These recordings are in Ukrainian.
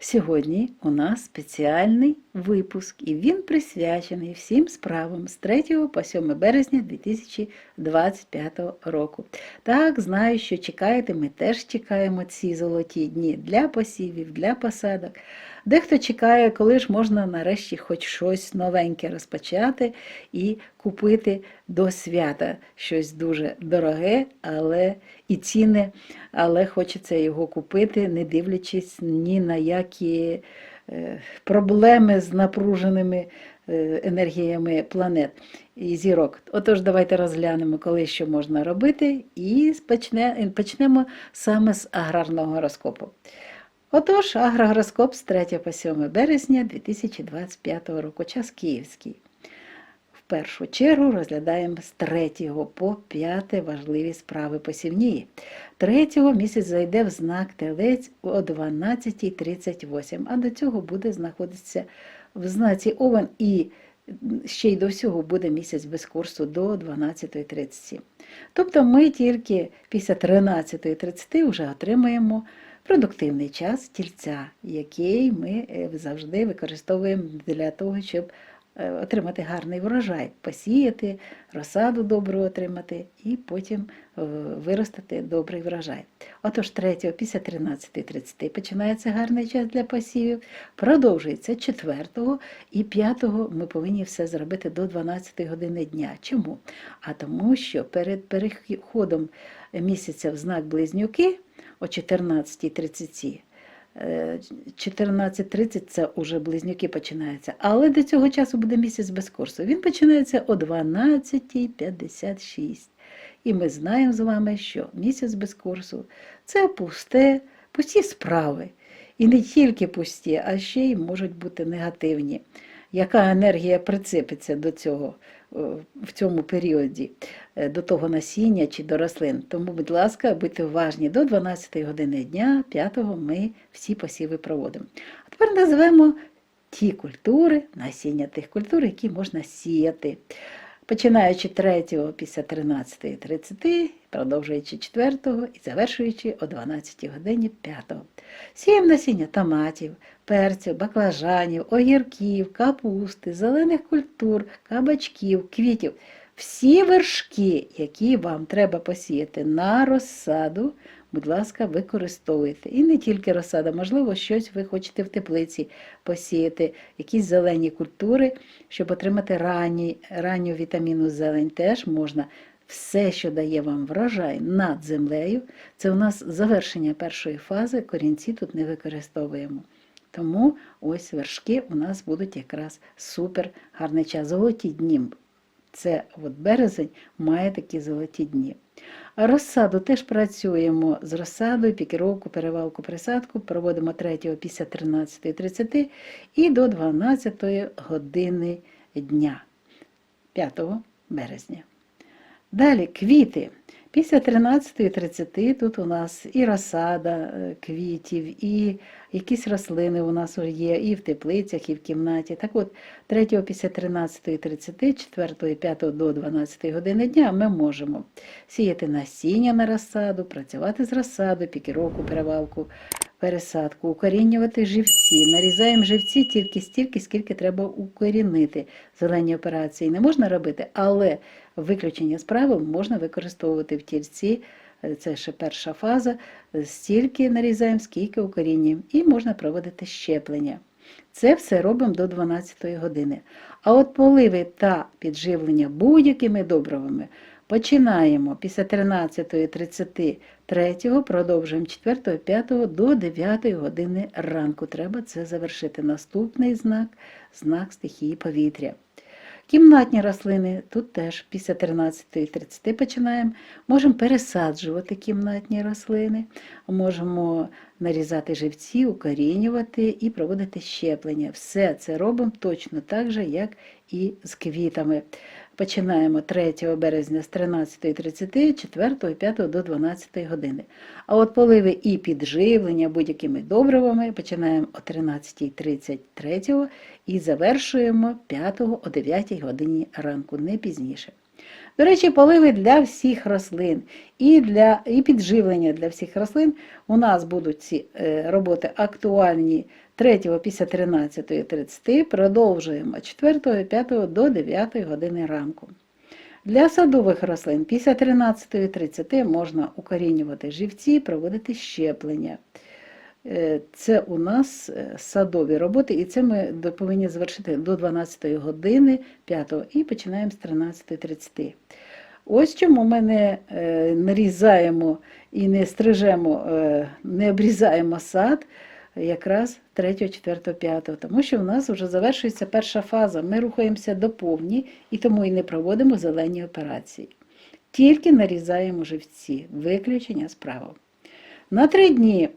Сьогодні у нас спеціальний випуск, і він присвячений всім справам з 3 по 7 березня 2025 року. Так, знаю, що чекаєте, ми теж чекаємо ці золоті дні для посівів, для посадок. Дехто чекає, коли ж можна нарешті хоч щось новеньке розпочати і купити до свята щось дуже дороге, але і ціни, але хочеться його купити, не дивлячись ні на які е, проблеми з напруженими е, енергіями планет і зірок. Отож, давайте розглянемо, коли що можна робити, і почне, почнемо саме з аграрного гороскопу. Отож, агрогороскоп з 3 по 7 березня 2025 року, час київський. В першу чергу розглядаємо з 3 по 5 важливі справи посівні. 3 місяць зайде в знак телець о 12.38, а до цього буде знаходитися в знаці Овен і ще й до всього буде місяць без курсу до 12.37. Тобто ми тільки після 13.30 вже отримаємо продуктивний час тільця, який ми е, завжди використовуємо для того, щоб е, отримати гарний врожай, посіяти, розсаду добру отримати і потім е, виростити добрий врожай. Отож, 3 після 13.30 починається гарний час для посівів, продовжується 4 і 5 ми повинні все зробити до 12 години дня. Чому? А тому, що перед переходом місяця в знак близнюки о 14.30. Е, 14.30 це вже близнюки починаються, але до цього часу буде місяць без курсу. Він починається о 12.56. І ми знаємо з вами, що місяць без курсу це пусте, пусті справи. І не тільки пусті, а ще й можуть бути негативні. Яка енергія прицепиться до цього е, в цьому періоді, е, до того насіння чи до рослин? Тому, будь ласка, будьте уважні, до 12 години дня, 5-го ми всі посіви проводимо. А тепер назвемо ті культури, насіння тих культур, які можна сіяти. Починаючи 3 після 13.30, продовжуючи 4 і завершуючи о 12 годині 5. Сіємо насіння томатів, перцю, баклажанів, огірків, капусти, зелених культур, кабачків, квітів. Всі вершки, які вам треба посіяти на розсаду, будь ласка, використовуйте. І не тільки розсада, можливо, щось ви хочете в теплиці посіяти, якісь зелені культури, щоб отримати ранні, ранню вітаміну зелень, теж можна. Все, що дає вам врожай над землею, це у нас завершення першої фази, корінці тут не використовуємо. Тому ось вершки у нас будуть якраз супер гарний час. Золоті дні. Це от березень має такі золоті дні. Розсаду теж працюємо з розсадою, пікіровку, перевалку, присадку. Проводимо 3 після 13.30 і до 12 години дня 5 березня. Далі квіти. Після 13.30 тут у нас і розсада е, квітів, і якісь рослини у нас є, і в теплицях, і в кімнаті. Так от, 3 після 13.30, 4 5 до 12 години дня ми можемо сіяти насіння на розсаду, працювати з розсадою, пікіровку, перевалку, пересадку, укорінювати живці. Нарізаємо живці тільки стільки, скільки треба укорінити. Зелені операції не можна робити, але виключення з правил можна використовувати в тільці. Е, Це ще перша фаза. Стільки нарізаємо, скільки укорінюємо. І можна проводити щеплення. Це все робимо до 12 години. А от поливи та підживлення будь-якими добривами починаємо після 13.33, продовжуємо 4, 5 до 9 години ранку. Треба це завершити. Наступний знак знак стихії повітря. Кімнатні рослини тут теж після 13.30 починаємо. Можемо пересаджувати кімнатні рослини, можемо нарізати живці, укорінювати і проводити щеплення. Все це робимо точно так же, як і з квітами. Починаємо 3 березня з 13.30, 4 5 до 12 години. А от поливи і підживлення будь-якими добривами починаємо о 13.33 і завершуємо 5 о 9 годині ранку, не пізніше. До речі, поливи для всіх рослин і, для, і підживлення для всіх рослин у нас будуть ці е, роботи актуальні 3 після 13.30, продовжуємо 4 5 до 9 години ранку. Для садових рослин після 13.30 можна укорінювати живці, проводити щеплення. Е, Це у нас е, садові роботи, і це ми повинні завершити до 12 години 5 і починаємо з 13.30. Ось чому ми не е, нарізаємо і не стрижемо, не обрізаємо сад якраз 3, 4, 5, тому що в нас вже завершується перша фаза. Ми рухаємося до повні і тому і не проводимо зелені операції. Тільки нарізаємо живці, виключення справи. На три дні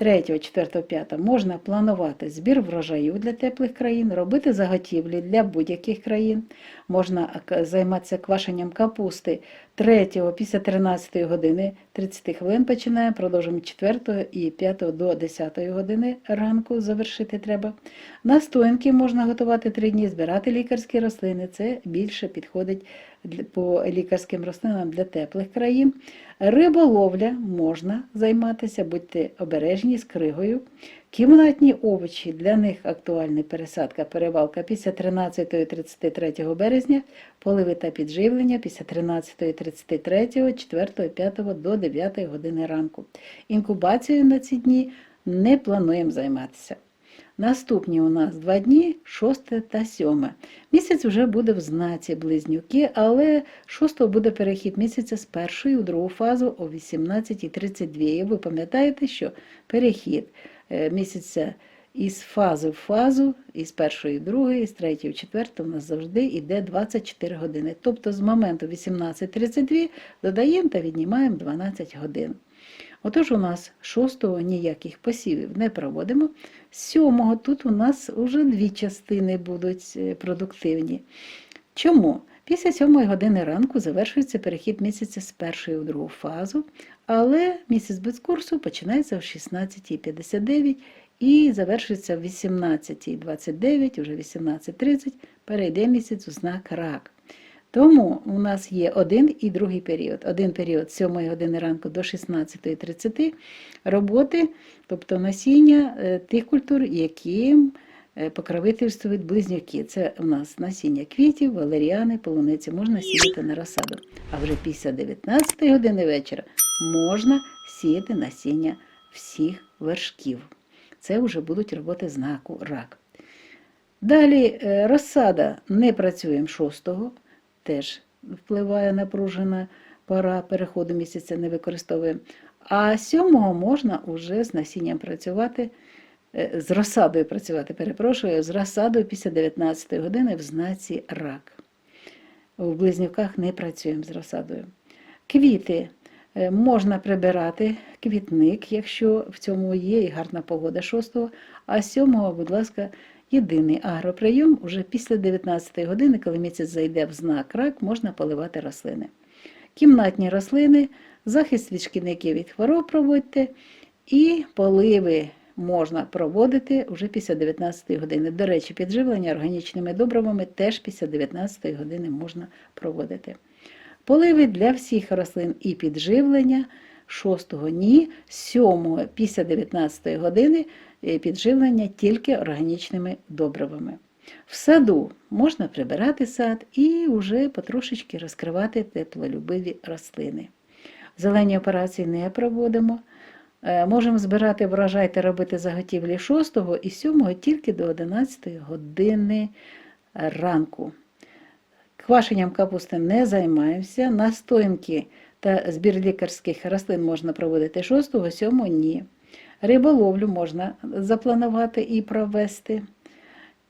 3, 4, 5 можна планувати збір врожаю для теплих країн, робити заготівлі для будь-яких країн. Можна займатися квашенням капусти 3 після 13 години 30 хвилин починаємо, продовжуємо 4 і 5 до 10 години ранку завершити треба. Настоянки можна готувати 3 дні, збирати лікарські рослини. Це більше підходить по лікарським рослинам для теплих країн. Риболовля можна займатися, будьте обережні з кригою. Кімнатні овочі, для них актуальна пересадка, перевалка після 13-33 березня, поливи та підживлення після 13-33, 4, 5 до 9 години ранку. Інкубацією на ці дні не плануємо займатися. Наступні у нас два дні, 6 та 7. Місяць вже буде в знаці близнюки, але 6 буде перехід місяця з першої у другу фазу о 18.32. І ви пам'ятаєте, що перехід е, місяця із фази в фазу, із першої в другої, з третьої в четверту, у нас завжди йде 24 години. Тобто з моменту 18.32 додаємо та віднімаємо 12 годин. Отож, у нас шостого ніяких посівів не проводимо. Сьомого тут у нас вже дві частини будуть е, продуктивні. Чому? Після сьомої години ранку завершується перехід місяця з першої в другу фазу, але місяць без курсу починається в 16.59 і завершується в 18.29, уже 18.30, перейде місяць у знак рак. Тому у нас є один і другий період. Один період з 7 години ранку до 16.30 роботи, тобто насіння е, тих культур, яким е, покровительствують близнюки. Це у нас насіння квітів, валеріани, полуниці можна сіяти на розсаду. А вже після 19 години вечора можна сіяти насіння всіх вершків. Це вже будуть роботи знаку рак. Далі е, розсада не працюємо 6-го, теж впливає напружена пора переходу місяця, не використовуємо. А 7-го можна вже з насінням працювати, е, з розсадою працювати, перепрошую, з розсадою після 19 години в знаці рак. В близнюках не працюємо з розсадою. Квіти е, можна прибирати, квітник, якщо в цьому є і гарна погода 6-го, а 7-го, будь ласка, єдиний агроприйом уже після 19 години, коли місяць зайде в знак рак, можна поливати рослини. Кімнатні рослини, захист від шкідників від хвороб проводьте і поливи можна проводити вже після 19 години. До речі, підживлення органічними добривами теж після 19 години можна проводити. Поливи для всіх рослин і підживлення 6-го ні, 7-го після 19 години е, підживлення тільки органічними добривами. В саду можна прибирати сад і вже потрошечки розкривати теплолюбиві рослини. Зелені операції не проводимо. Е, Можемо збирати врожай та робити заготівлі 6 і 7 тільки до 11 години ранку. Квашенням капусти не займаємося. Настоянки та збір лікарських рослин можна проводити 6, 7 ні. Риболовлю можна запланувати і провести.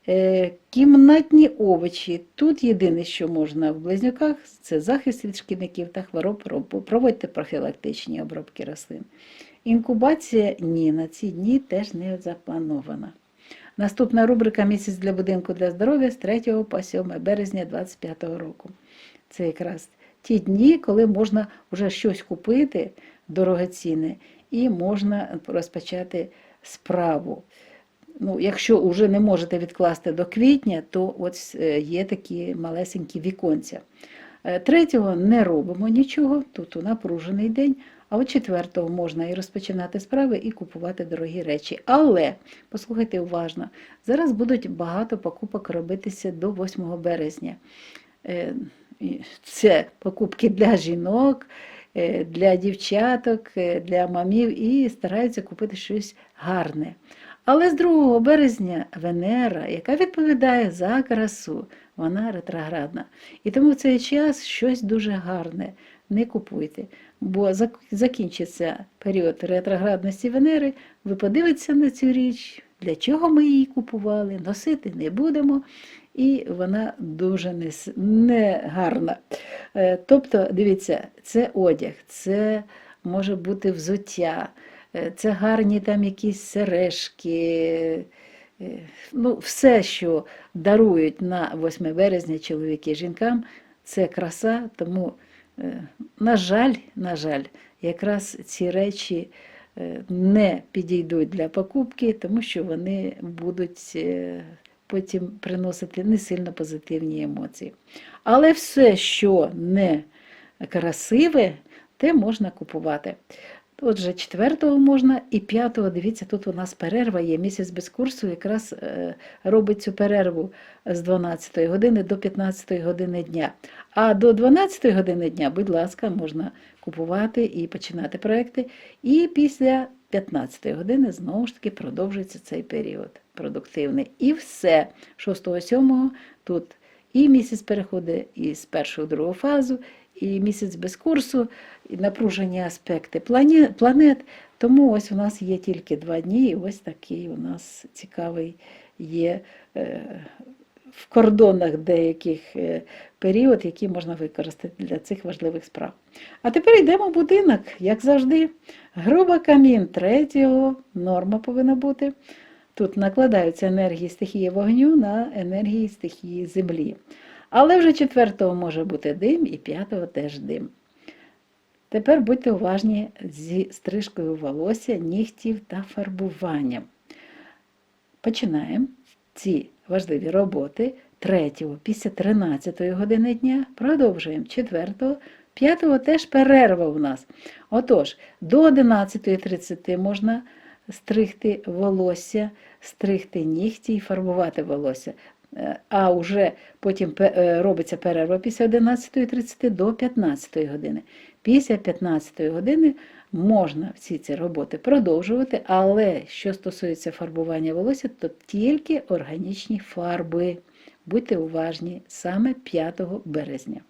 Е, Кімнатні овочі. Тут єдине, що можна в близнюках, це захист від шкідників та хвороб. Проводьте профілактичні обробки рослин. Інкубація ні, на ці дні теж не запланована. Наступна рубрика Місяць для будинку для здоров'я з 3 по 7 березня 2025 року. Це якраз ті дні, коли можна вже щось купити дорогоцінне і можна розпочати справу. Ну, якщо вже не можете відкласти до квітня, то от е, є такі малесенькі віконця. Е, Третього не робимо нічого, тут у напружений день, а от четвертого можна і розпочинати справи, і купувати дорогі речі. Але, послухайте уважно, зараз будуть багато покупок робитися до 8 березня. Е, Це покупки для жінок, е, для дівчаток, е, для мамів і стараються купити щось гарне. Але з 2 березня Венера, яка відповідає за красу, вона ретроградна. І тому в цей час щось дуже гарне не купуйте. Бо закінчиться період ретроградності Венери, ви подивитеся на цю річ, для чого ми її купували, носити не будемо, і вона дуже не, гарна. Е, Тобто, дивіться, це одяг, це може бути взуття, е, це гарні там якісь сережки. е, Ну, все, що дарують на 8 березня чоловіки жінкам, це краса, тому, на жаль, на жаль, якраз ці речі не підійдуть для покупки, тому що вони будуть потім приносити не сильно позитивні емоції. Але все, що не красиве, те можна купувати. Отже, 4-го можна і 5-го, дивіться, тут у нас перерва є. Місяць без курсу якраз е, робить цю перерву з 12 години до 15 години дня. А до 12-ї години дня, будь ласка, можна купувати і починати проекти. І після 15 години знову ж таки продовжується цей період продуктивний. І все. 6-7 тут і місяць переходить із першого в фазу, і місяць без курсу, і напружені аспекти планет. Тому ось у нас є тільки два дні, і ось такий у нас цікавий є е, в кордонах деяких е, період, який можна використати для цих важливих справ. А тепер йдемо в будинок, як завжди. Груба камін третього, норма повинна бути. Тут накладаються енергії стихії вогню на енергії стихії землі. Але вже четвертого може бути дим, і п'ятого теж дим. Тепер будьте уважні зі стрижкою волосся, нігтів та фарбуванням. Починаємо ці важливі роботи 3 після 13 години дня, продовжуємо 4 5 теж перерва у нас. Отож, до 11.30 можна стригти волосся, стригти нігті і фарбувати волосся. Е, А вже потім е, робиться перерва після 11.30 до 15 години. Після 15 години можна всі ці роботи продовжувати, але що стосується фарбування волосся, то тільки органічні фарби. Будьте уважні саме 5 березня.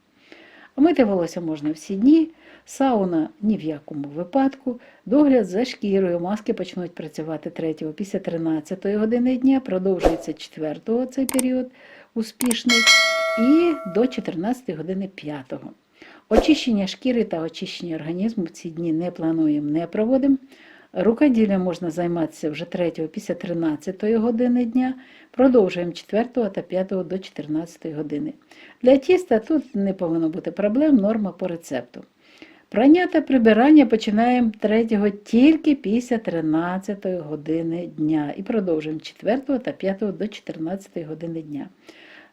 Мити волосся можна всі дні, сауна ні в якому випадку. Догляд за шкірою, маски почнуть працювати 3 після 13 години дня, продовжується 4 цей період успішний і до 14 години 5. Очищення шкіри та очищення організму в ці дні не плануємо, не проводимо. Рукоділлям можна займатися вже 3 після 13 години дня, продовжуємо 4 та 5 до 14 години. Для тіста тут не повинно бути проблем, норма по рецепту. Прання та прибирання починаємо 3 тільки після 13 години дня і продовжуємо 4 та 5 до 14 години дня.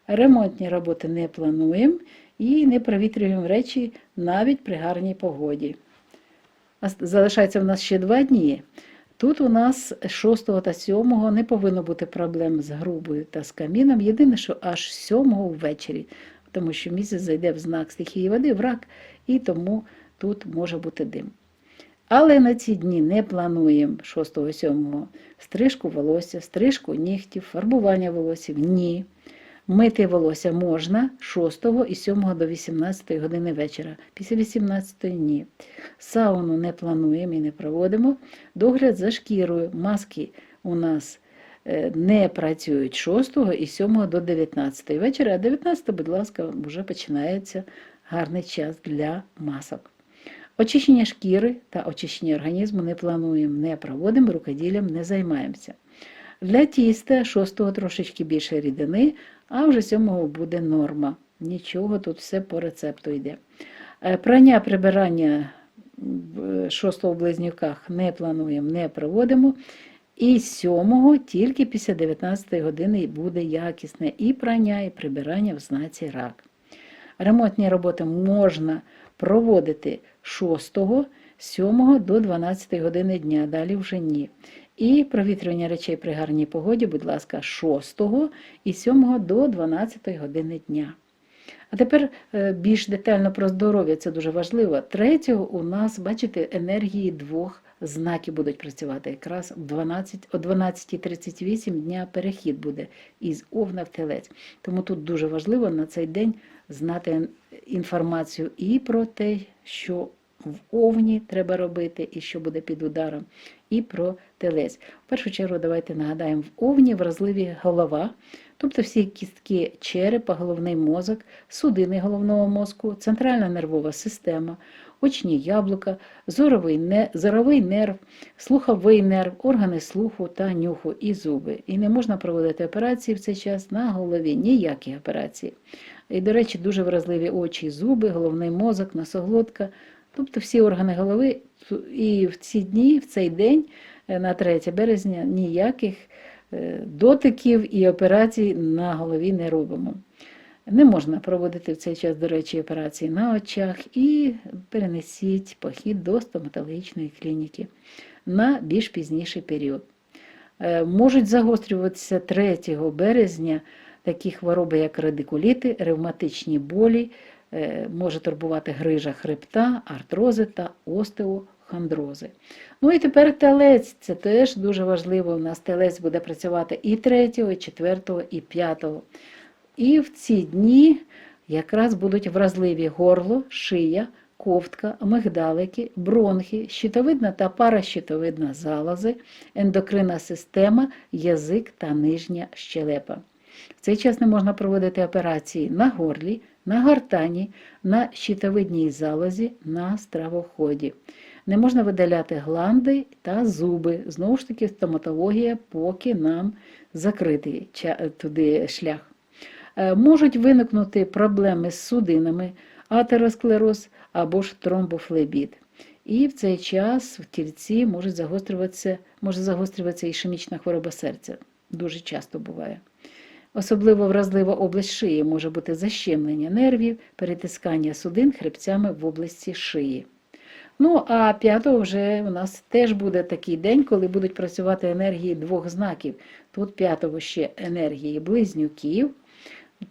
Ремонтні роботи не плануємо і не провітрюємо речі навіть при гарній погоді. Залишається в нас ще два дні. Тут у нас 6 та 7 не повинно бути проблем з грубою та з каміном. Єдине, що аж 7 ввечері, тому що місяць зайде в знак стихії води, в рак, і тому тут може бути дим. Але на ці дні не плануємо 6-7 стрижку волосся, стрижку нігтів, фарбування волосся. Ні. Мити волосся можна 6 і 7 до 18 години вечора. Після 18 ні. Сауну не плануємо і не проводимо. Догляд за шкірою. Маски у нас е, не працюють 6 і 7 до 19 вечора, а 19, будь ласка, вже починається гарний час для масок. Очищення шкіри та очищення організму не плануємо, не проводимо, рукоділлям не займаємося. Для тіста шостого трошечки більше рідини, а вже сьомого буде норма. Нічого, тут все по рецепту йде. Е, Прання прибирання шостого в близнюках не плануємо, не проводимо. І сьомого тільки після 19 години буде якісне і прання, і прибирання в знаці рак. Ремонтні роботи можна проводити 6, 7 до 12 години дня, далі вже ні. І провітрювання речей при гарній погоді, будь ласка, 6 і 7 до 12 години дня. А тепер е, більш детально про здоров'я, це дуже важливо. Третього у нас, бачите, енергії двох знаків будуть працювати. Якраз в 12, о 12.38 дня перехід буде із Овна в Телець. Тому тут дуже важливо на цей день знати інформацію і про те, що в Овні треба робити, і що буде під ударом, і про телець. В першу чергу давайте нагадаємо, в Овні вразливі голова, тобто всі кістки черепа, головний мозок, судини головного мозку, центральна нервова система, очні яблука, зоровий, не, зоровий нерв, слуховий нерв, органи слуху та нюху і зуби. І не можна проводити операції в цей час на голові, ніякі операції. І, до речі, дуже вразливі очі, зуби, головний мозок, носоглотка, тобто всі органи голови. І в ці дні, в цей день, е, на 3 березня, ніяких е, дотиків і операцій на голові не робимо. Не можна проводити в цей час, до речі, операції на очах і перенесіть похід до стоматологічної клініки на більш пізніший період. Е, Можуть загострюватися 3 березня такі хвороби, як радикуліти, ревматичні болі, може турбувати грижа хребта, артрози та остеохондрози. Ну і тепер телець. Це теж дуже важливо. У нас телець буде працювати і 3, і 4, і 5. І в ці дні якраз будуть вразливі горло, шия, ковтка, мигдалики, бронхи, щитовидна та паращитовидна залози, ендокринна система, язик та нижня щелепа. В цей час не можна проводити операції на горлі, на гортані, на щитовидній залозі, на стравоході. Не можна видаляти гланди та зуби. Знову ж таки, стоматологія, поки нам закритий туди шлях. Е, Можуть виникнути проблеми з судинами, атеросклероз або ж тромбофлебіт. І в цей час в тільці може загострюватися, може загострюватися ішемічна хвороба серця. Дуже часто буває. Особливо вразлива область шиї може бути защемлення нервів, перетискання судин хребцями в області шиї. Ну, а 5 вже у нас теж буде такий день, коли будуть працювати енергії двох знаків. Тут 5 ще енергії близнюків,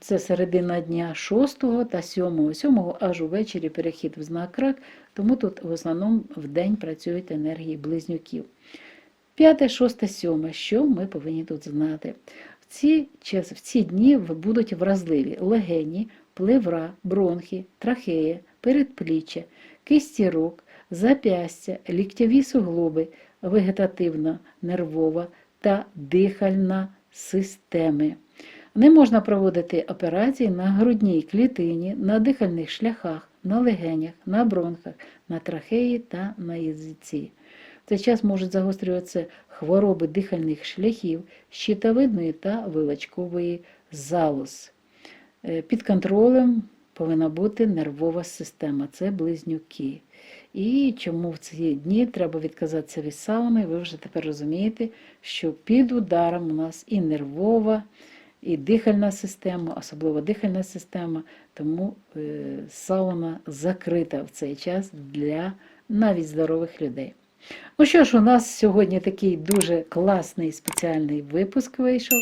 це середина дня 6 та 7. 7 аж увечері перехід в знак рак, тому тут в основному в день працюють енергії близнюків. 5, 6, 7. Що ми повинні тут знати? Ці, в ці дні будуть вразливі легені, плевра, бронхи, трахея, передпліччя, кисті рук, запястя, ліктєві суглоби, вегетативна, нервова та дихальна системи. Не можна проводити операції на грудній клітині, на дихальних шляхах, на легенях, на бронхах, на трахеї та на язиці. Цей час можуть загострюватися хвороби дихальних шляхів, щитовидної та вилочкової залоз. Е, Під контролем повинна бути нервова система, це близнюки. І чому в ці дні треба відказатися від сауни, ви вже тепер розумієте, що під ударом у нас і нервова, і дихальна система, особливо дихальна система, тому е, сауна закрита в цей час для навіть здорових людей. Ну що ж, у нас сьогодні такий дуже класний спеціальний випуск вийшов,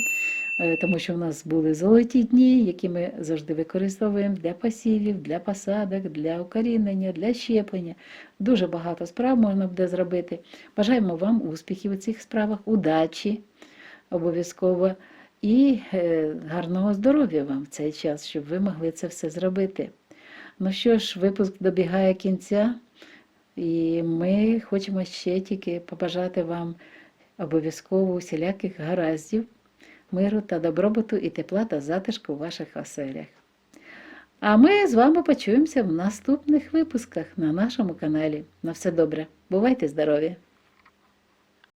е, тому що у нас були золоті дні, які ми завжди використовуємо для посівів, для посадок, для укорінення, для щеплення. Дуже багато справ можна буде зробити. Бажаємо вам успіхів у цих справах, удачі обов'язково і е, гарного здоров'я вам в цей час, щоб ви могли це все зробити. Ну що ж, випуск добігає кінця. І ми хочемо ще тільки побажати вам обов'язково усіляких гараздів, миру та добробуту і тепла та затишку у ваших оселях. А ми з вами почуємося в наступних випусках на нашому каналі. На все добре. Бувайте здорові!